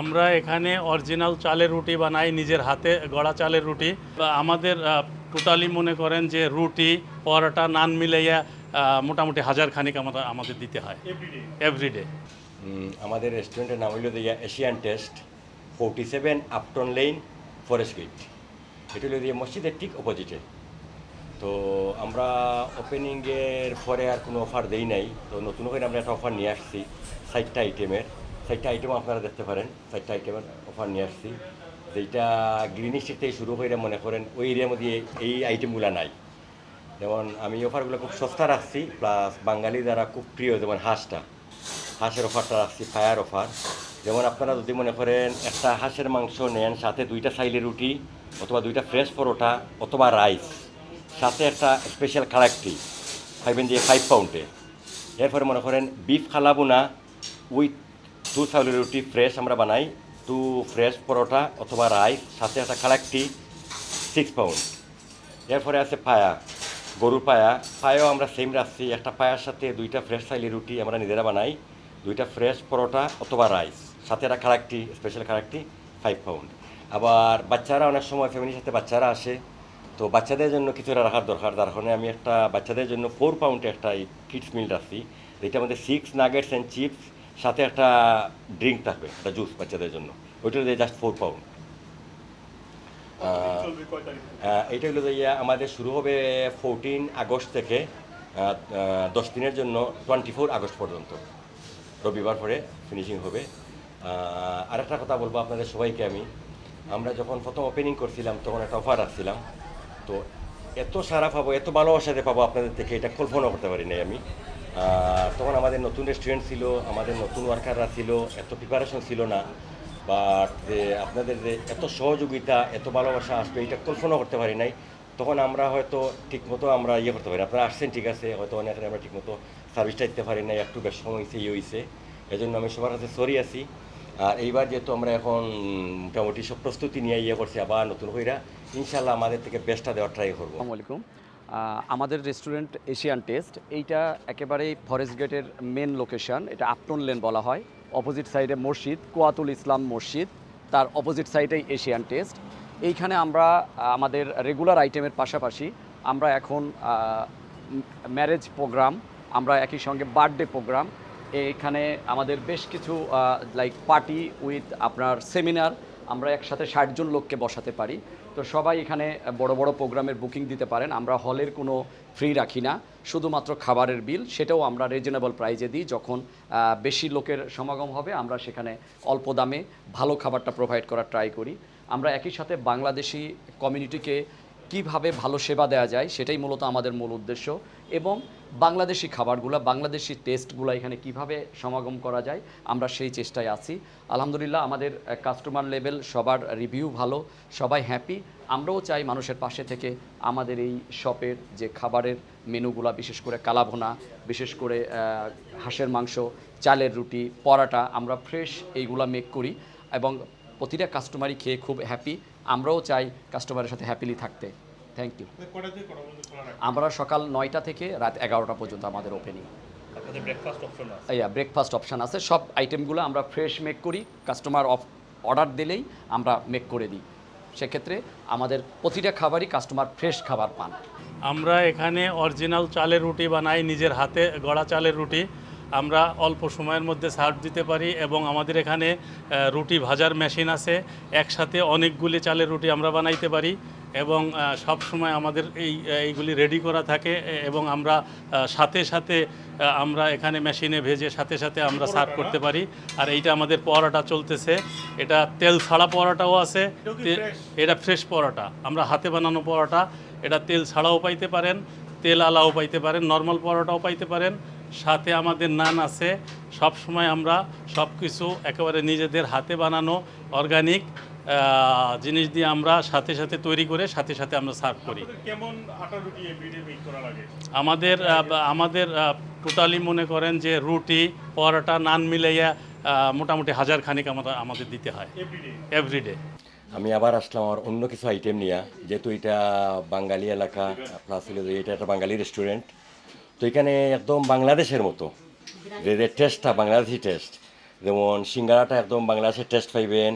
আমরা এখানে অরিজিনাল চালের রুটি বানাই নিজের হাতে গড়া চালের রুটি। বা আমাদের টোটালি মনে করেন যে রুটি পরোটা নান মিলাইয়া মোটামুটি হাজার খানিক আমাদের আমাদের দিতে হয়। এভরিডে আমাদের রেস্টুরেন্টের নাম হইল দিয়া Asian taste forty seven Upton Lane Forest Gate এটা হলো দিয়ে মসজিদের ঠিক অপোজিটে তো আমরা ওপেনিংয়ের পরে আর কোনো অফার দেই নাই। তো নতুন করে আমরা একটা অফার নিয়ে আসছি ষাটটা আইটেমের ষাটটা আইটেম আপনারা দেখতে পারেন। ষাটটা আইটেমের অফার নিয়ে আসছি। যেটা গ্রিন থেকে শুরু করে মনে করেন ওই এরিয়ার মধ্যে এই আইটেমগুলো নাই। যেমন আমি অফারগুলো খুব সস্তা রাখছি প্লাস বাঙালি দ্বারা খুব প্রিয়, যেমন হাঁসটা। হাঁসের অফারটা রাখছি ফায়ার অফার যেমন আপনারা যদি মনে করেন একটা হাঁসের মাংস নেন, সাথে দুইটা সাইলের রুটি, অথবা দুইটা ফ্রেশ পরোটা, অথবা রাইস সাথে একটা স্পেশাল কালাকটি খাইবেন যে ফাইভ পাউন্ডে এরপরে মনে করেন বিফ খালাবো না উইথ টু চাউলের রুটি ফ্রেশ আমরা বানাই টু ফ্রেশ পরোটা অথবা রাইস সাথে একটা কালাকটি সিক্স পাউন্ড এরপরে আছে পায়া, গরুর পায়া। পায়াও আমরা সেম রাখছি, একটা পায়ার সাথে দুইটা ফ্রেশ সাইলি রুটি আমরা নিজেরা বানাই, দুইটা ফ্রেশ পরোটা অথবা রাইস সাথে একটা খারাকটি স্পেশাল খারাকটি ফাইভ পাউন্ড আবার বাচ্চারা অনেক সময় ফ্যামিলির সাথে বাচ্চারা আসে, তো বাচ্চাদের জন্য কিছু একটা রাখার দরকার। তার কারণে আমি একটা বাচ্চাদের জন্য ফোর পাউন্ডে একটা কিডস মিল রাখছি। যেটা আমাদের সিক্স নাগেটস অ্যান্ড চিপস সাথে একটা ড্রিঙ্ক থাকবে একটা জুস বাচ্চাদের জন্য। ওইটা দিয়ে জাস্ট ফোর পাউন্ড এটা হলো ইয়া আমাদের শুরু হবে ফোরটিন আগস্ট থেকে দশ দিনের জন্য টোয়েন্টি ফোর আগস্ট পর্যন্ত। রবিবার পরে ফিনিশিং হবে। আর একটা কথা বলব আপনাদের সবাইকে আমি। আমরা যখন প্রথম ওপেনিং করছিলাম তখন একটা অফার রাখছিলাম। তো এত সারা পাবো এত ভালোবাসাতে পাবো আপনাদের থেকে এটা কল্পনা করতে পারি নাই আমি। তখন আমাদের নতুন রেস্টুরেন্ট ছিল, আমাদের নতুন ওয়ার্কাররা ছিল, এত প্রিপারেশন ছিল না। বাট আপনাদের যে এত সহযোগিতা, এত ভালোবাসা আসবে, এটা কল্পনা করতে পারি নাই। তখন আমরা হয়তো ঠিকমতো আমরা ইয়ে করতে পারি আপনারা আসছেন, ঠিক আছে, হয়তো অনেক আমরা ঠিকমতো সার্ভিসটা দিতে পারি নাই, একটু বেশ সময় হয়েছে ইয়ে হয়েছে এই জন্য আমি সবার কাছে সরি আছি। আর এইবার যেহেতু আমরা এখন মোটামুটি সব প্রস্তুতি নিয়ে ইয়ে করছি, আবার নতুন কইরা ইনশাল্লাহ আমাদের থেকে বেস্টটা দেওয়ার ট্রাই করব। আসসালামু আলাইকুম। আমাদের রেস্টুরেন্ট এশিয়ান টেস্ট এইটা একেবারেই ফরেস্ট গেটের মেন লোকেশন এটা আপটন লেন বলা হয় অপোজিট সাইডে মসজিদ, কোয়াতুল ইসলাম মসজিদ, তার অপোজিট সাইডেই এশিয়ান টেস্ট এইখানে আমরা আমাদের রেগুলার আইটেমের পাশাপাশি আমরা এখন ম্যারেজ প্রোগ্রাম আমরা একই সঙ্গে বার্থডে প্রোগ্রাম এখানে আমাদের বেশ কিছু লাইক পার্টি উইথ আপনার সেমিনার আমরা একসাথে ষাট জন লোককে বসাতে পারি। তো সবাই এখানে বড় বড় প্রোগ্রামের বুকিং দিতে পারেন। আমরা হলের কোনো ফ্রি রাখি না। শুধুমাত্র খাবারের বিল, সেটাও আমরা রিজনেবল প্রাইজে দিই। যখন বেশি লোকের সমাগম হবে, আমরা সেখানে অল্প দামে ভালো খাবারটা প্রোভাইড করার ট্রাই করি। আমরা একই সাথে বাংলাদেশি কমিউনিটিকে কীভাবে ভালো সেবা দেওয়া যায় সেটাই মূলত আমাদের মূল উদ্দেশ্য। এবং বাংলাদেশি খাবারগুলো, বাংলাদেশি টেস্টগুলো এখানে কীভাবে সমাগম করা যায়, আমরা সেই চেষ্টায় আছি। আলহামদুলিল্লাহ আমাদের কাস্টমার লেভেল সবার রিভিউ ভালো, সবাই হ্যাপি আমরাও চাই মানুষের পাশে থেকে আমাদের এই শপের যে খাবারের মেনুগুলো বিশেষ করে কালাভোনা, বিশেষ করে হাঁসের মাংস, চালের রুটি, পরাটা, আমরা ফ্রেশ এইগুলা মেক করি। এবং প্রতিটা কাস্টমারই খেয়ে খুব হ্যাপি আমরাও চাই কাস্টমারের সাথে হ্যাপিলি থাকতে। থ্যাংক ইউ আমরা সকাল নয়টা থেকে রাত এগারোটা পর্যন্ত আমাদের ওপেনিং ইয়া ব্রেকফাস্ট অপশান আছে? সব আইটেমগুলো আমরা ফ্রেশ মেক করি কাস্টমার অফ অর্ডার দিলেই আমরা মেক করে দিই। সেক্ষেত্রে আমাদের প্রতিটা খাবারই কাস্টমার ফ্রেশ খাবার পান। আমরা এখানে অরিজিনাল চালের রুটি বানাই নিজের হাতে গড়া চালের রুটি। আমরা অল্প সময়ের মধ্যে সার্ভ দিতে পারি এবং আমাদের এখানে রুটি ভাজার মেশিন আছে। একসাথে অনেকগুলি চালের রুটি আমরা বানাইতে পারি এবং সব সময় আমাদের এই এইগুলি রেডি করা থাকে এবং আমরা সাথে সাথে আমরা এখানে মেশিনে ভেজে সাথে সাথে আমরা সার্ভ করতে পারি। আর এইটা আমাদের পরোটা চলতেছে। এটা তেল ছাড়া পরোটাও আছে। এটা ফ্রেশ পরোটা। আমরা হাতে বানানো পরোটা। এটা তেল ছাড়াও পাইতে পারেন তেল আলাও পাইতে পারেন নর্মাল পরোটাও পাইতে পারেন। সাথে আমাদের নান আছে। সব সময় আমরা সব কিছু একেবারে নিজেদের হাতে বানানো অর্গানিক জিনিস দিয়ে আমরা সাথে সাথে তৈরি করে সাথে সাথে আমরা সার্ভ করি। কেমন আটা রুটি করা লাগে? আমাদের আমাদের টোটালি মনে করেন যে রুটি পরোটা নান মিলাইয়া মোটামুটি হাজার খানিক আমাদের আমাদের দিতে হয়। এভরিডে এভরিডে আমি আবার আসলাম আমার অন্য কিছু আইটেম নিয়ে যেহেতু এটা বাঙালি এলাকা প্লাস এটা একটা বাঙালি রেস্টুরেন্ট তো এখানে একদম বাংলাদেশের মতো। যে টেস্টটা বাংলাদেশি টেস্ট যেমন সিঙ্গারাটা একদম বাংলাদেশের টেস্ট পাইবেন।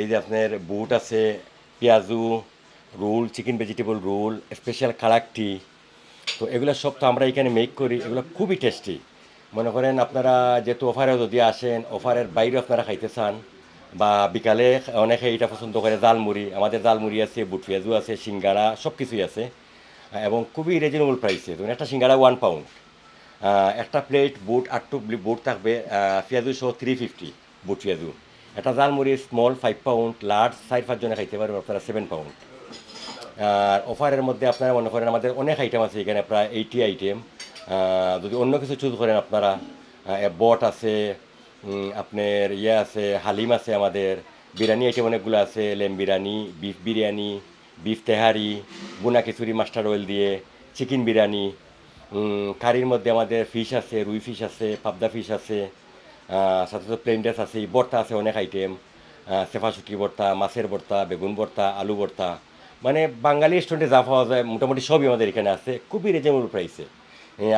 এই যে আপনার বুট আছে, পেঁয়াজু roll, chicken vegetable roll special কালাকটি। তো এগুলো সব তো আমরা এখানে মেক করি, এগুলো খুবই টেস্টি মনে করেন আপনারা যেহেতু অফারে যদি আসেন অফারের বাইরে আপনারা খাইতে চান, বা বিকালে অনেকে এটা পছন্দ করে জালমুড়ি আমাদের জালমুড়ি আছে, বুট পেঁয়াজু আছে, সিঙ্গারা সব কিছুই আছে। এবং খুবই রিজনেবল প্রাইসে ধরুন একটা সিঙ্গারা ওয়ান পাউন্ড একটা প্লেট বুট আটটু বুট থাকবে পেঁয়াজু সহ থ্রি ফিফটি বুট পেঁয়াজু। একটা জালমুড়ি স্মল ফাইভ পাউন্ড লার্জ চার পাঁচজনে খাইতে পারবেন আপনারা সেভেন পাউন্ড আর অফারের মধ্যে আপনারা মনে করেন, আমাদের অনেক আইটেম আছে এখানে, প্রায় এইটি আইটেম যদি অন্য কিছু চুজ করেন আপনারা বট আছে আপনার ইয়ে আছে, হালিম আছে আমাদের, বিরিয়ানি আইটেম অনেকগুলো আছে, lamb biryani beef biryani beef তেহারি বুনা খিচুড়ি, মাস্টার অয়েল দিয়ে, চিকেন বিরিয়ানি কারির মধ্যে আমাদের ফিশ আছে, রুই ফিশ আছে, পাবদা ফিশ আছে সাথে সাথে প্লেন ড্রেস আছে ভর্তা আছে অনেক আইটেম সেফা শুটকি ভর্তা মাছের ভর্তা বেগুন ভর্তা আলু ভর্তা মানে বাঙালি রেস্টুরেন্টে যা পাওয়া যায়, মোটামুটি সবই আমাদের এখানে আছে, খুবই রিজনেবল প্রাইসে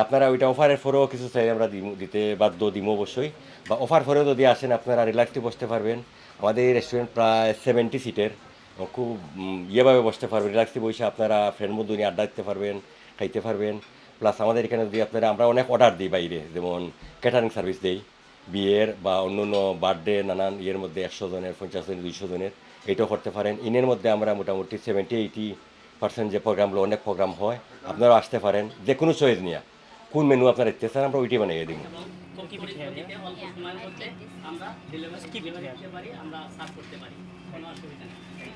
আপনারা ওইটা অফারের পরেও কিছু চাই আমরা দিতে বাধ্য দিব অবশ্যই, বা অফার পরেও যদি আসেন, আপনারা রিল্যাক্সে বসতে পারবেন। আমাদের এই রেস্টুরেন্ট প্রায় সেভেন্টি সিটের খুব ইয়েভাবে বসতে পারবেন রিল্যাক্সে বসে আপনারা ফ্রেন্ড বন্ধু নিয়ে আড্ডা দিতে পারবেন খাইতে পারবেন। প্লাস আমাদের এখানে যদি আপনারা আমরা অনেক অর্ডার দিই বাইরে যেমন ক্যাটারিং সার্ভিস দেই বিয়ের বা অন্য অন্য বার্থডে নানান ইয়ের মধ্যে একশো জনের পঞ্চাশ জনের দুইশো জনের এটাও করতে পারেন। ইনের মধ্যে আমরা মোটামুটি সেভেন্টি এইটি পার্সেন্ট যে প্রোগ্রামগুলো অনেক প্রোগ্রাম হয় আপনারা আসতে পারেন যে কোনো চয়েস নিয়ে। কোন মেনু আপনারা ইচ্ছে চান আমরা ওইটাই বানিয়ে দিব। মধ্যে আমরা ডেলিভারি কি পিঠে আছে আমরা সার্ভ করতে পারি কোনো অসুবিধা নেই।